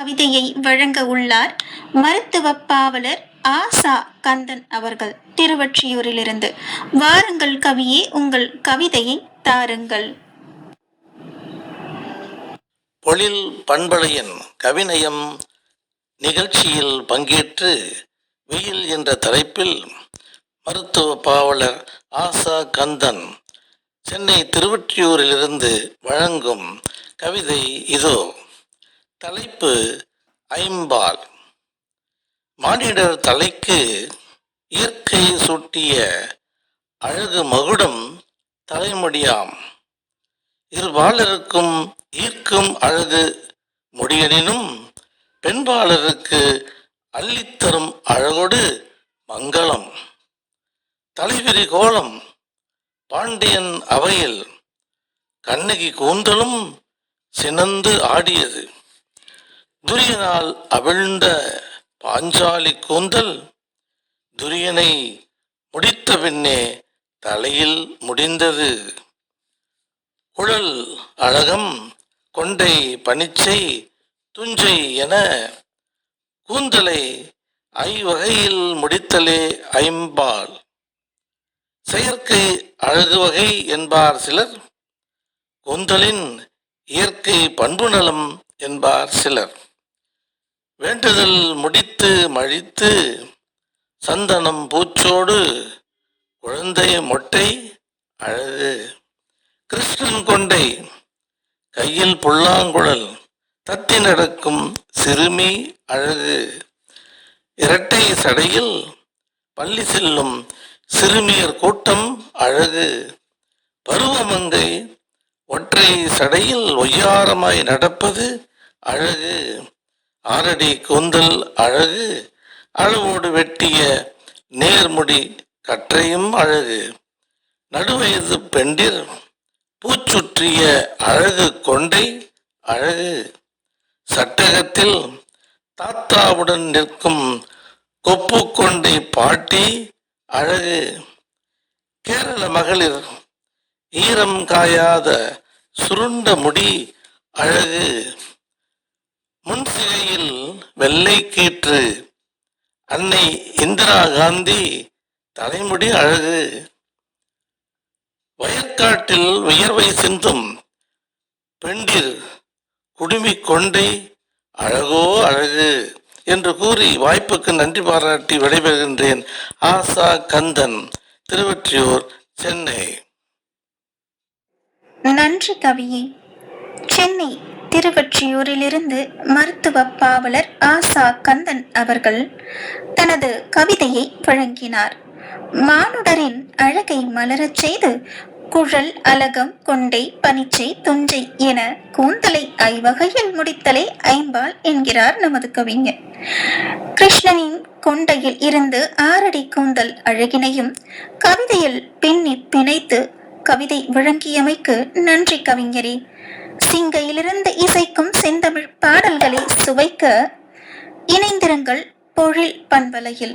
கவிதையை வழங்க உள்ளார் மருத்துவ பாவலர் ஆசா கந்தன் அவர்கள் திருவொற்றியூரிலிருந்து. வாருங்கள் கவியே உங்கள் கவிதையை தாருங்கள். பொழில் பண்பலையின் கவிநயம் நிகழ்ச்சியில் பங்கேற்று வெயில் என்ற தலைப்பில் மருத்துவ பாவலர் ஆசா கந்தன் சென்னை திருவொற்றியூரிலிருந்து வழங்கும் கவிதை இதோ. தலைப்பு ஐம்பால். மானிடர் தலைக்கு இயற்கை சூட்டிய அழகு மகுடம் தலைமுடியாம். இருபாலருக்கும் ஈர்க்கும் அழகு முடியனினும் பெண்பாளருக்கு அள்ளித்தரும் அழகோடு மங்களம். தலைவிரி கோலம் பாண்டியன் அவையில் கண்ணகி கூந்தலும் சினந்து ஆடியது. துரியனால் அவிழ்ந்த பாஞ்சாலி கூந்தல் துரியனை முடித்த பின்னே தலையில் முடிந்தது. குழல் அழகம் கொண்டை பனிச்சை துஞ்சை என கூந்தலை ஐவகையில் முடித்தலே ஐம்பால் செயற்கை அழகு வகை என்பார் சிலர் கூந்தலின் இயற்கை பண்பு நலம் என்பார் சிலர். வேண்டுதல் முடித்து மழித்து சந்தனம் பூச்சோடு குழந்தை மொட்டை அழகு. கிருஷ்ணன் கொண்டை கையில் புல்லாங்குழல் தத்தி நடக்கும் சிறுமி அழகு. இரட்டை சடையில் பள்ளி செல்லும் சிறுமியர் கூட்டம் அழகு. பருவமங்கை ஒற்றை சடையில் ஒய்யாரமாய் நடப்பது அழகு. ஆரடி கூந்தல் அழகு அளவோடு வெட்டிய நேர்முடி கற்றையும் அழகு. நடுவயது பெண்டிர் பூச்சுற்றிய அழகு கொண்டை அழகு. சட்டகத்தில் தாத்தாவுடன் நிற்கும் கொப்பு கொண்டை பாட்டி அழகு. கேரள மகளிர் ஈரம் காயாத சுருண்ட முடி அழகு. முன் சிகையில் வெள்ளை கீற்று அன்னை இந்திரா காந்தி தலைமுடி அழகு. வயற்காட்டில் உயர்வை சிந்தும் பெண்டிர் குடுமி கொண்டை அழகோ அழகு என்று கூறி வாய்ப்புக்கு நன்றி பாராட்டி விடைபெறுகின்றேன். ஆசா கந்தன் திருவற்றியூர் சென்னை. நன்றி கவியே. சென்னை. திருவொற்றியூரிலிருந்து மருத்துவ பாவலர் ஆசா கந்தன் அவர்கள் தனது கவிதையை வழங்கினார். மானுடரின் அழகை மலரச் செய்து குழல் அலகம் கொண்டை பனிச்சை துஞ்சை என கூந்தலை ஐவகையில் முடித்தலை ஐம்பால் என்கிறார் நமது கவிஞர். கிருஷ்ணனின் கொண்டையில் இருந்து ஆறடி கூந்தல் அழகினையும் கவிதையில் பின்னி பிணைத்து கவிதை வழங்கியமைக்கு நன்றி கவிஞரே. சிங்கையிலிருந்து இசைக்கும் செந்தமிழ் பாடல்களை சுவைக்க இணைந்திருங்கள் பொழில் பண்பலையில்.